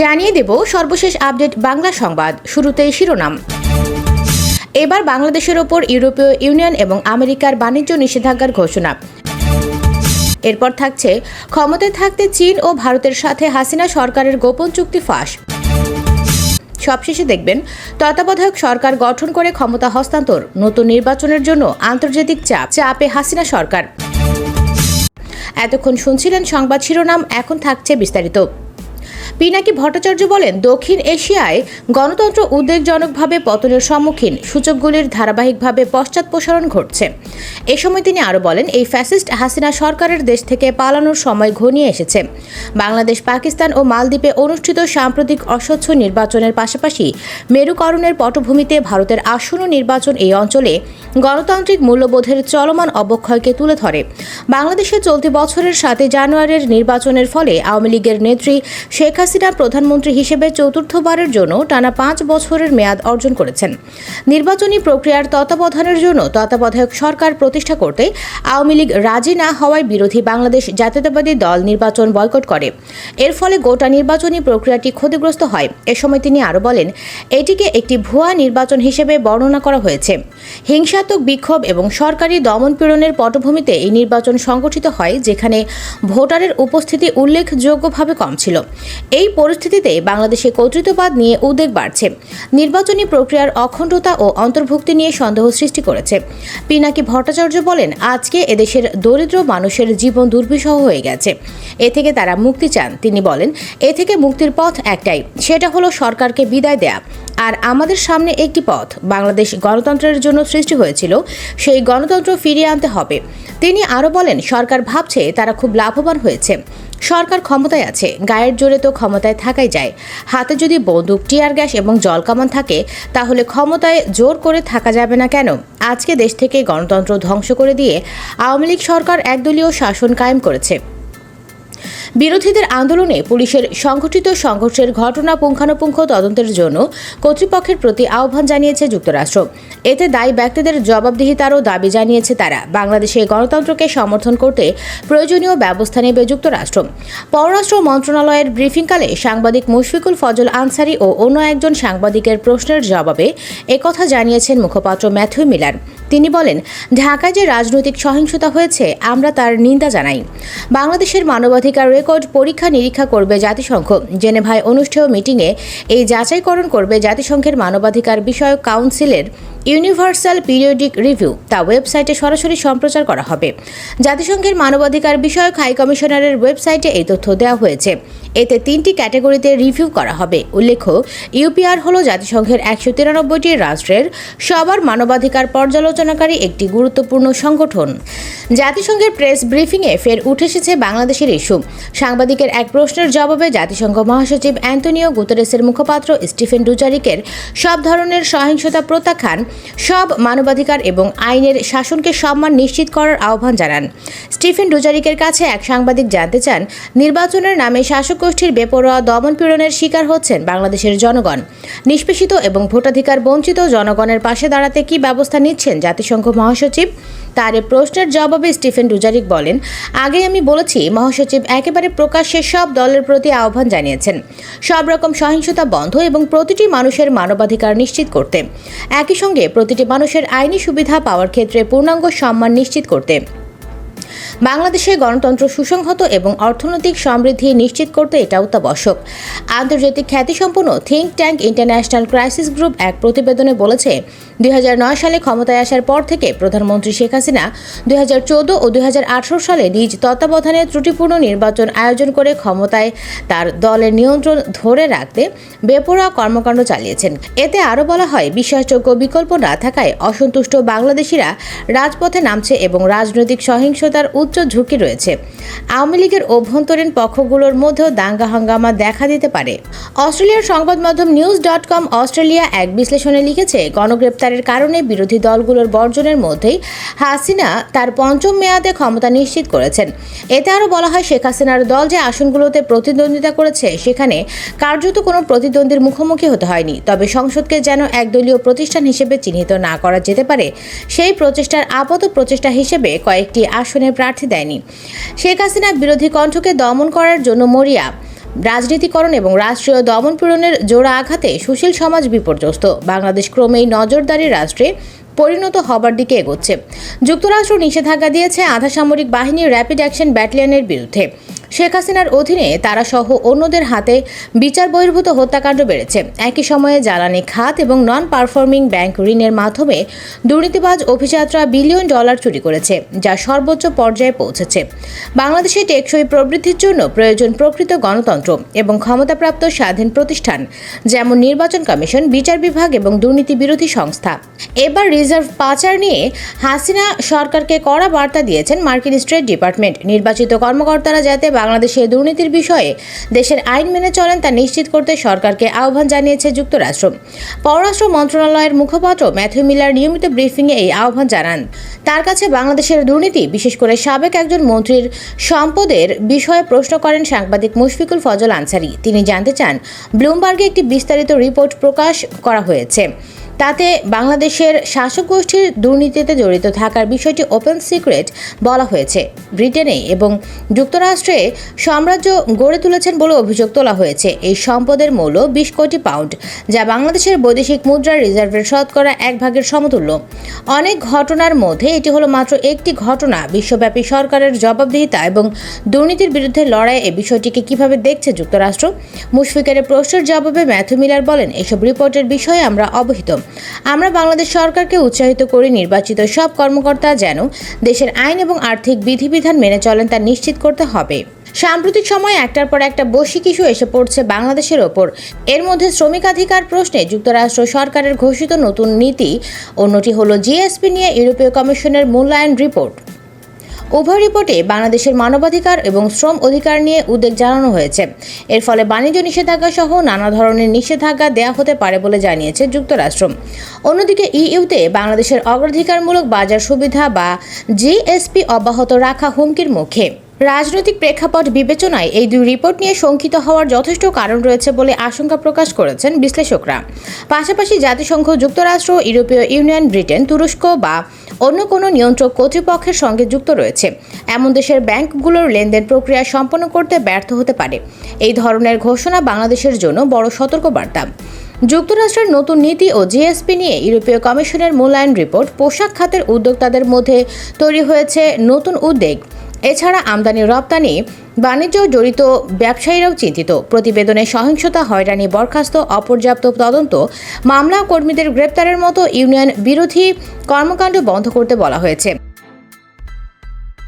জানিয়ে দেব সর্বশেষ আপডেট বাংলা সংবাদ, শুরুতেই শিরোনাম। এবার বাংলাদেশের ওপর ইউরোপীয় ইউনিয়ন এবং আমেরিকার বাণিজ্য নিষেধাজ্ঞার ঘোষণা। এরপর থাকছে, ক্ষমতায় থাকতে চীন ও ভারতের সাথে হাসিনা সরকারের গোপন চুক্তি ফাঁস। সবশেষে দেখবেন, তত্ত্বাবধায়ক সরকার গঠন করে ক্ষমতা হস্তান্তর, নতুন নির্বাচনের জন্য আন্তর্জাতিক চাপ, চাপে হাসিনা সরকার। এতক্ষণ শুনছিলেন সংবাদ শিরোনাম, এখন থাকছে বিস্তারিত। পিনাকি ভট্টাচার্য বলেন, দক্ষিণ এশিয়ায় গণতন্ত্র উদ্বেগজনকভাবে পতনের সম্মুখীন সূচকগুলির ধারাবাহিকভাবে পশ্চাৎপসারণ ঘটছে। এ সময় তিনি আরও বলেন, এই ফ্যাসিস্ট হাসিনা সরকারের দেশ থেকে পালানোর সময় ঘনিয়ে এসেছে। বাংলাদেশ, পাকিস্তান ও মালদ্বীপে অনুষ্ঠিত সাম্প্রতিক অস্বচ্ছ নির্বাচনের পাশাপাশি মেরুকরণের পটভূমিতে ভারতের আসন্ন নির্বাচন এই অঞ্চলে গণতান্ত্রিক মূল্যবোধের চলমান অবক্ষয়কে তুলে ধরে। বাংলাদেশে চলতি বছরের সাতই জানুয়ারির নির্বাচনের ফলে আওয়ামী লীগের নেত্রী শেখ হাসিনা প্রধানমন্ত্রী হিসেবে চতুর্থবারের জন্য টানা পাঁচ বছরের মেয়াদ অর্জন করেছেন। নির্বাচনী প্রক্রিয়ার তত্ত্বাবধানের জন্য তত্ত্বাবধায়ক সরকার প্রতিষ্ঠা করতে আওয়ামী লীগ রাজি না হওয়ায় বিরোধী বাংলাদেশ জাতীয়তাবাদী দল নির্বাচন বয়কট করে। এর ফলে গোটা নির্বাচনী প্রক্রিয়াটি ক্ষতিগ্রস্ত হয়। এ সময় তিনি আরও বলেন, এটিকে একটি ভুয়া নির্বাচন হিসেবে বর্ণনা করা হয়েছে। হিংসাত্মক বিক্ষোভ এবং সরকারি দমনপীড়নের পটভূমিতে এই নির্বাচন সংগঠিত হয়, যেখানে ভোটারের উপস্থিতি উল্লেখযোগ্যভাবে কম ছিল। এই পরিস্থিতিতে বাংলাদেশে কর্তৃত্ববাদ নিয়ে উদ্বেগ বাড়ছে। নির্বাচনী প্রক্রিয়ার অখণ্ডতা ও অন্তর্ভুক্তি নিয়ে সন্দেহ সৃষ্টি করেছে। পিনাকি ভট্টাচার্য বলেন, আজকে এদেশের দরিদ্র মানুষের জীবন দুর্বিষহ হয়ে গেছে। এ থেকে তারা মুক্তি চান। তিনি বলেন, এ থেকে মুক্তির পথ একটাই, সেটা হলো সরকারকে বিদায় দেয়া। আর আমাদের সামনে একটি পথ, বাংলাদেশ গণতন্ত্রের জন্য সৃষ্টি হয়েছিল, সেই গণতন্ত্র ফিরিয়ে আনতে হবে। তিনি আরও বলেন, সরকার ভাবছে তারা খুব লাভবান হয়েছে। সরকার ক্ষমতায় আছে, গায়ের জোরে তো ক্ষমতায় থাকাই যায়। হাতে যদি বন্দুক, টিয়ার গ্যাস এবং জলকামান থাকে, তাহলে ক্ষমতায় জোর করে থাকা যাবে না কেন? আজকে দেশ থেকে গণতন্ত্র ধ্বংস করে দিয়ে আওয়ামী লীগ সরকার একদলীয় শাসন কায়েম করেছে। বিরোধীদের আন্দোলনে পুলিশের সংঘটিত সংঘর্ষের ঘটনা পুঙ্খানুপুঙ্খ তদন্তের জন্য কর্তৃপক্ষের প্রতি আহ্বান জানিয়েছে যুক্তরাষ্ট্র। এতে দায়ী ব্যক্তিদের জবাবদিহিতারও দাবি জানিয়েছে তারা। বাংলাদেশে গণতন্ত্রকে সমর্থন করতে প্রয়োজনীয় ব্যবস্থা নেবে যুক্তরাষ্ট্র। পররাষ্ট্র মন্ত্রণালয়ের ব্রিফিংকালে সাংবাদিক মুশফিকুল ফজল আনসারি ও অন্য একজন সাংবাদিকের প্রশ্নের জবাবে একথা জানিয়েছেন মুখপাত্র ম্যাথিউ মিলার। তিনি বলেন, ঢাকায় যে রাজনৈতিক সহিংসতা হয়েছে, আমরা তার নিন্দা জানাই। বাংলাদেশের মানবাধিকার রেকর্ড পরীক্ষা নিরীক্ষা করবে জাতিসংঘ। জেনেভায় অনুষ্ঠেয় মিটিংয়ে এই যাচাইকরণ করবে জাতিসংঘের মানবাধিকার বিষয়ক কাউন্সিলের ইউনিভার্সাল পিরিয়ডিক রিভিউ, তা ওয়েবসাইটে সরাসরি সম্প্রচার করা হবে। জাতিসংঘের মানবাধিকার বিষয়ক হাই কমিশনারের ওয়েবসাইটে এই তথ্য দেওয়া হয়েছে। এতে তিনটি ক্যাটাগরিতে রিভিউ করা হবে। উল্লেখ্য, ইউপিআর হল জাতিসংঘের একশো তিরানব্বইটি রাষ্ট্রের সবার মানবাধিকার পর্যালোচনাকারী একটি গুরুত্বপূর্ণ সংগঠন। জাতিসংঘের প্রেস ব্রিফিংয়ে ফের উঠে এসেছে বাংলাদেশের ইস্যু। সাংবাদিকের এক প্রশ্নের জবাবে জাতিসংঘ মহাসচিব অ্যান্টনিও গুতেরেসের মুখপাত্র স্টিফেন ডুজারিকের সব ধরনের সহিংসতা প্রত্যাখ্যান সব মানবাধিকার এবং আইনের শাসনকে সম্মান নিশ্চিত করার আহ্বান জানান। স্টিফেন ডুজারিকের কাছে এক সাংবাদিক জানতে চান, নির্বাচনের নামে শাসক গোষ্ঠীর বেপরোয়া দমনপীড়নের শিকার হচ্ছেন বাংলাদেশের জনগণ। নিষ্পেষিত এবং ভোটাধিকার বঞ্চিত জনগণের পাশে দাঁড়াতে কি ব্যবস্থা নিচ্ছেন জাতিসংঘ মহাসচিব? তার প্রশ্নের জবাবে স্টিফেন ডুজারিক বলেন, আগে আমি বলেছি, মহাসচিব একেবারে প্রকাশ্যে সব দলের প্রতি আহ্বান জানিয়েছেন। সব রকম সহিংসতা বন্ধ এবং প্রতিটি মানুষের মানবাধিকার নিশ্চিত করতে। একই সঙ্গে প্রতিটি মানুষের আইনি সুবিধা পাওয়ার ক্ষেত্রে পূর্ণাঙ্গ সম্মান নিশ্চিত করতে। বাংলাদেশে গণতন্ত্র সুসংহত এবং অর্থনৈতিক সমৃদ্ধি নিশ্চিত করতে এটা অত্যাবশ্যক। আন্তর্জাতিক খ্যাতিসম্পন্ন think tank International Crisis Group এক প্রতিবেদনে বলেছে দু হাজার নয় সালে ক্ষমতায় আসার পর থেকে প্রধানমন্ত্রী শেখ হাসিনা দুই হাজার চৌদ্দ ও দুই সালে নিজ তত্ত্বাবধানে ত্রুটিপূর্ণ নির্বাচন আয়োজন করে ক্ষমতায় তার দলের নিয়ন্ত্রণ ধরে রাখতে বেপরোয়া কর্মকাণ্ড চালিয়েছেন। এতে আরও বলা হয়, বিশ্বাসযোগ্য বিকল্প না থাকায় অসন্তুষ্ট বাংলাদেশিরা রাজপথে নামছে এবং রাজনৈতিক সহিংসতার উচ্চ ঝুঁকি রয়েছে। আওয়ামী লীগের অভ্যন্তরীণ পক্ষগুলোর মধ্যেও দাঙ্গা হাঙ্গামা দেখা দিতে পারে। অস্ট্রেলিয়ার সংবাদ মাধ্যম নিউজ ডট কম অস্ট্রেলিয়া এক বিশ্লেষণে লিখেছে, গণগ্রেপ্তারের কারণে বিরোধী দলগুলোর বর্জনের মধ্যেই হাসিনা তার পঞ্চম মেয়াদে ক্ষমতা নিশ্চিত করেছেন। এতে আরও বলা হয়, শেখ হাসিনার দল যে আসনগুলোতে প্রতিদ্বন্দ্বিতা করেছে, সেখানে কার্যত কোনো প্রতিদ্বন্দ্বীর মুখোমুখি হতে হয়নি। তবে সংসদকে যেন একদলীয় প্রতিষ্ঠান হিসেবে চিহ্নিত না করা যেতে পারে, সেই প্রচেষ্টার আপাত প্রচেষ্টা হিসেবে কয়েকটি আসনে প্রার্থী দেয়নি। শেখ হাসিনা বিরোধী কণ্ঠকে দমন করার জন্য মরিয়া, রাজনীতিকরণ এবং রাষ্ট্রীয় দমন পূরণের জোড়া আঘাতে সুশীল সমাজ বিপর্যস্ত। বাংলাদেশ ক্রমেই নজরদারি রাষ্ট্রে পরিণত হবার দিকে এগোচ্ছে। যুক্তরাষ্ট্র নিষেধাজ্ঞা দিয়েছে আধা সামরিক বাহিনীর র্যাপিড অ্যাকশন ব্যাটালিয়নের বিরুদ্ধে। শেখ হাসিনার অধীনে তারা সহ অন্যদের হাতে বিচার বহির্ভূত হত্যাকাণ্ড বেড়েছে। একই সময়ে জ্বালানি খাত এবং নন পারফর্মিং ব্যাংক ঋণের মাধ্যমে দুর্নীতিবাজ অভিযাত্রা বিলিয়ন ডলার চুরি করেছে, যা সর্বোচ্চ পর্যায়ে পৌঁছেছে। বাংলাদেশে টেকসই প্রবৃদ্ধির জন্য প্রয়োজন প্রকৃত গণতন্ত্র এবং ক্ষমতাপ্রাপ্ত স্বাধীন প্রতিষ্ঠান, যেমন নির্বাচন কমিশন, বিচার বিভাগ এবং দুর্নীতি বিরোধী সংস্থা। এবার রিজার্ভ পাচার নিয়ে হাসিনা সরকারকে কড়া বার্তা দিয়েছেন মার্কিন স্টেট ডিপার্টমেন্ট। নির্বাচিত কর্মকর্তারা যাতে বাংলাদেশে দুর্নীতির বিষয়ে দেশের আইন মেনে চলেন তা নিশ্চিত করতে সরকারকে আহ্বান জানিয়েছে যুক্তরাষ্ট্র। পররাষ্ট্র মন্ত্রণালয়ের মুখপাত্র ম্যাথিউ মিলার নিয়মিত ব্রিফিংয়ে এই আহ্বান জানান। তার কাছে বাংলাদেশের দুর্নীতি, বিশেষ করে সাবেক একজন মন্ত্রীর সম্পদের বিষয়ে প্রশ্ন করেন সাংবাদিক মুশফিকুল ফজল আনসারি। তিনি জানতে চান, ব্লুমবার্গে একটি বিস্তারিত রিপোর্ট প্রকাশ করা হয়েছে। তাতে বাংলাদেশের শাসক গোষ্ঠীর দুর্নীতিতে জড়িত থাকার বিষয়টি ওপেন সিক্রেট বলা হয়েছে। ব্রিটেনে এবং যুক্তরাষ্ট্রে সাম্রাজ্য গড়ে তুলেছেন বলে অভিযোগ তোলা হয়েছে। এই সম্পদের মূল্য বিশ কোটি পাউন্ড, যা বাংলাদেশের বৈদেশিক মুদ্রার রিজার্ভের শতকরা এক ভাগের সমতুল্য। অনেক ঘটনার মধ্যে এটি হলো মাত্র একটি ঘটনা। বিশ্বব্যাপী সরকারের জবাবদিহিতা এবং দুর্নীতির বিরুদ্ধে লড়াই এই বিষয়টিকে কীভাবে দেখছে যুক্তরাষ্ট্র? মুশফিকের প্রশ্নের জবাবে ম্যাথু মিলার বলেন, এসব রিপোর্টের বিষয়ে আমরা অবহিত। আমরা বাংলাদেশ সরকারকে উৎসাহিত করি নির্বাচিত সব কর্মকর্তা যেন দেশের আইন এবং আর্থিক বিধিবিধান মেনে চলেন তা নিশ্চিত করতে হবে। সাম্প্রতিক সময়ে একটার পর একটা বৈশ্বিক ইস্যু এসে পড়ছে বাংলাদেশের ওপর। এর মধ্যে শ্রমিকাধিকার প্রশ্নে যুক্তরাষ্ট্র সরকারের ঘোষিত নতুন নীতি, অন্যটি হলো জিএসপি নিয়ে ইউরোপীয় কমিশনের মূল্যায়ন রিপোর্ট। উভয় রিপোর্টে বাংলাদেশের মানবাধিকার এবং শ্রম অধিকার নিয়ে উদ্বেগ জানানো হয়েছে। এর ফলে বাণিজ্য নিষেধাজ্ঞা সহ নানা ধরনের নিষেধাজ্ঞা দেয়া হতে পারে বলে জানিয়েছে যুক্তরাষ্ট্র। অন্যদিকে ইইউতে বাংলাদেশের অগ্রাধিকারমূলক বাজার সুবিধা বা জিএসপি অব্যাহত রাখা হুমকির মুখে। রাজনৈতিক প্রেক্ষাপট বিবেচনায় এই দুই রিপোর্ট নিয়ে শঙ্কিত হওয়ার যথেষ্ট কারণ রয়েছে বলে আশঙ্কা প্রকাশ করেছেন বিশ্লেষকরা। পাশাপাশি জাতিসংঘ, যুক্তরাষ্ট্র, ইউরোপীয় ইউনিয়ন, ব্রিটেন, তুরস্ক বা অন্য কোনো নিয়ন্ত্রক কর্তৃপক্ষের সঙ্গে যুক্ত রয়েছে। এমন দেশের ব্যাংকগুলোর লেনদেন প্রক্রিয়া সম্পন্ন করতে ব্যর্থ হতে পারে। এই ধরনের ঘোষণা বাংলাদেশের জন্য বড় সতর্কবার্তা। যুক্তরাষ্ট্রের নতুন নীতি ও জিএসপি নিয়ে ইউরোপীয় কমিশনের মূল্যায়ন রিপোর্ট পোশাক খাতের উদ্যোক্তাদের মধ্যে তৈরি হয়েছে নতুন উদ্বেগ এছাড়া আমদানি রপ্তানি বাণিজ্য জড়িত ব্যবসায়ীরাও চিন্তিত। প্রতিবেদনে সহিংসতা, হয়রানি, বরখাস্ত, অপর্যাপ্ত তদন্ত, মামলা কর্মীদের গ্রেপ্তারের মতো ইউনিয়ন বিরোধী কর্মকাণ্ড বন্ধ করতে বলা হয়েছে।